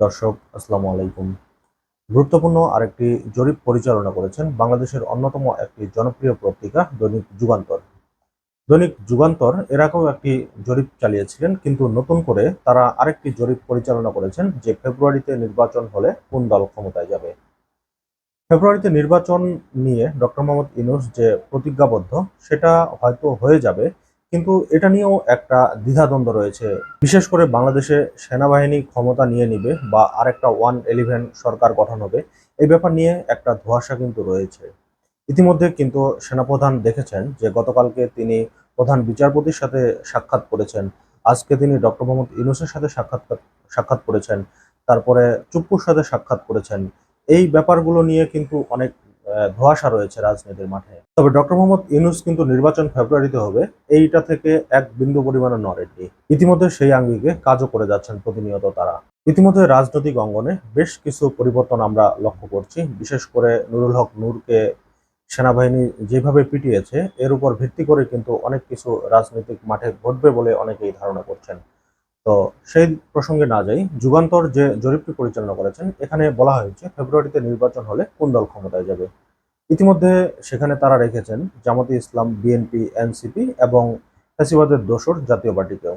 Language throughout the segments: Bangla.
দর্শক, আসসালামু আলাইকুম। গুরুত্বপূর্ণ আরেকটি জরিপ পরিচালনা করেছেন বাংলাদেশের অন্যতম একটি জনপ্রিয় পত্রিকা দৈনিক যুগান্তর। দৈনিক যুগান্তর এর আগেও একটি জরিপ চালিয়েছিলেন, কিন্তু নতুন করে তারা আরেকটি জরিপ পরিচালনা করেছেন যে ফেব্রুয়ারিতে নির্বাচন হলে কোন দল ক্ষমতায় যাবে। ফেব্রুয়ারিতে নির্বাচন নিয়ে ডক্টর মোহাম্মদ ইনুস যে প্রতিজ্ঞাবদ্ধ, সেটা হয়তো হয়ে যাবে কিন্তু এটা নিয়েও একটা দ্বিধাদ্বন্দ্ব রয়েছে। বিশেষ করে বাংলাদেশে সেনাবাহিনী ক্ষমতা নিয়ে নিবে বা আরেকটা ওয়ান ইলেভেন সরকার গঠন হবে, এই ব্যাপার নিয়ে একটা ধোঁয়াশা কিন্তু রয়েছে। ইতিমধ্যে কিন্তু সেনাপ্রধান দেখেছেন যে গতকালকে তিনি প্রধান বিচারপতির সাথে সাক্ষাৎ করেছেন। আজকে তিনি ডক্টর মোহাম্মদ ইউনুসের সাথে সাক্ষাৎ সাক্ষাৎ করেছেন। তারপরে চুপ্পুর সাথে সাক্ষাৎ করেছেন। এই ব্যাপারগুলো নিয়ে কিন্তু অনেক ধোঁয়াশা রয়েছে রাজনীতির মাঠে। তবে ডক্টর মোহাম্মদ ইউনুস কিন্তু নির্বাচন ফেব্রুয়ারিতে হবে, এইটা থেকে এক বিন্দু পরিমাণে নড়েনি ইতিমধ্যে সেই আঙ্গিকে কাজও করে যাচ্ছেন প্রতিনিয়ত তারা। ইতিমধ্যে রাজনৈতিক অঙ্গনে বেশ কিছু পরিবর্তন আমরা লক্ষ্য করছি। বিশেষ করে নুরুল হক নূরকে সেনাবাহিনী যেভাবে পিটিয়েছে, এর উপর ভিত্তি করে কিন্তু অনেক কিছু রাজনৈতিক মাঠে ঘটবে বলে অনেকেই ধারণা করছেন। তো সেই প্রসঙ্গে না যাই, যুগান্তর যে জরিপটি পরিচালনা করেছেন, এখানে বলা হয়েছে ফেব্রুয়ারিতে নির্বাচন হলে কোন দল ক্ষমতায় যাবে। ইতিমধ্যে সেখানে তারা রেখেছেন জামাতে ইসলাম, বিএনপি, এনসিপি এবং ফ্যাসিবাদের দোসর জাতীয় পার্টিকেও।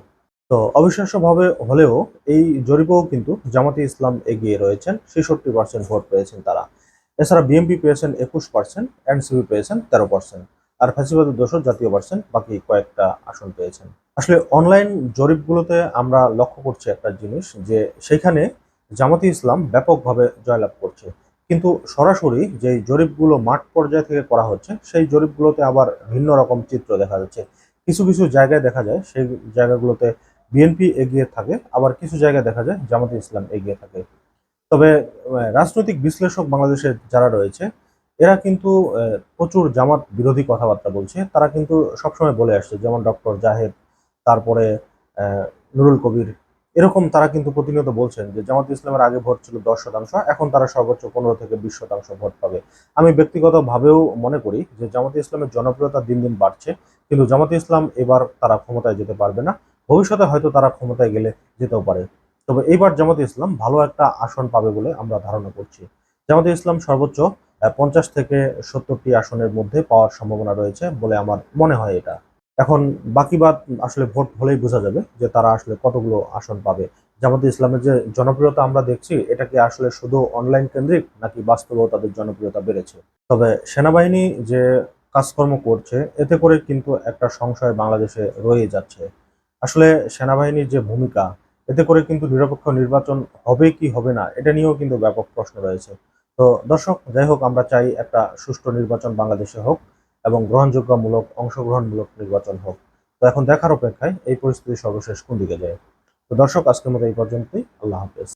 তো অবিশ্বাস্যভাবে হলেও এই জরিপেও কিন্তু জামাতে ইসলাম এগিয়ে রয়েছেন, ছেষট্টি পার্সেন্ট ভোট পেয়েছেন তারা। এছাড়া বিএনপি পেয়েছেন একুশ পার্সেন্ট এনসিপি পেয়েছেন তেরো পার্সেন্ট আর ফ্যাসিবাদের দোসর জাতীয় পার্সেন্ট বাকি কয়েকটা আসন পেয়েছেন। আসলে অনলাইন জরিপগুলোতে আমরা লক্ষ্য করছি একটা জিনিস যে সেখানে জামাতি ইসলাম ব্যাপকভাবে জয়লাভ করছে। কিন্তু সরাসরি যে জরিপগুলো মাঠ পর্যায় থেকে করা হচ্ছে, সেই জরিপগুলোতে আবার ভিন্ন রকম চিত্র দেখা যাচ্ছে। কিছু কিছু জায়গায় দেখা যায়, সেই জায়গাগুলোতে বিএনপি এগিয়ে থাকে, আবার কিছু জায়গায় দেখা যায় জামাতে ইসলাম এগিয়ে থাকে। তবে রাজনৈতিক বিশ্লেষক বাংলাদেশে যারা রয়েছে, এরা কিন্তু প্রচুর জামাত বিরোধী কথাবার্তা বলছে। তারা কিন্তু সবসময় বলে আসছে, যেমন ডক্টর জাহেদ তারপরে নুরুল কবির। এরকম তারা কিন্তু প্রতিনিয়ত বলছেন যে জামাত ইসলামের আগে ভোট ছিল দশ শতাংশ, এখন তারা সর্বোচ্চ পনেরো থেকে বিশ শতাংশ ভোট পাবে। আমি ব্যক্তিগতভাবেও মনে করি যে জামাতে ইসলামের জনপ্রিয়তা দিন দিন বাড়ছে, কিন্তু জামাতে ইসলাম এবার তারা ক্ষমতায় যেতে পারবে না। ভবিষ্যতে হয়তো তারা ক্ষমতায় গেলে যেতেও পারে। তবে এইবার জামাতে ইসলাম ভালো একটা আসন পাবে বলে আমরা ধারণা করছি। জামাতে ইসলাম সর্বোচ্চ পঞ্চাশ থেকে সত্তরটি আসনের মধ্যে পাওয়ার সম্ভাবনা রয়েছে বলে আমার মনে হয় এটা। এখন বাকি বাদ আসলে ভোট হলেই বোঝা যাবে যে তারা আসলে কতগুলো আসন পাবে। জামাতে ইসলামের যে জনপ্রিয়তা আমরা দেখছি, এটা কি আসলে শুধু অনলাইন কেন্দ্রিক নাকি বাস্তবেও তাদের জনপ্রিয়তা বেড়েছে? তবে সেনাবাহিনী যে কাজকর্ম করছে, এতে করে কিন্তু একটা সংশয় বাংলাদেশে রয়ে যাচ্ছে। আসলে সেনাবাহিনীর যে ভূমিকা, এতে করে কিন্তু নিরপেক্ষ নির্বাচন হবে কি হবে না, এটা নিয়েও কিন্তু ব্যাপক প্রশ্ন রয়েছে। তো দর্শক, যাই হোক, আমরা চাই একটা সুষ্ঠু নির্বাচন বাংলাদেশে হোক। এবং গ্রহণযোগ্যমূলক অংশগ্রহণমূলক নির্বাচন হোক। তো এখন দেখার অপেক্ষায় এই পরিস্থিতি সর্বশেষ কোন দিকে যায়? তো দর্শক, আজকের মতো এই পর্যন্তই। আল্লাহ হাফেজ।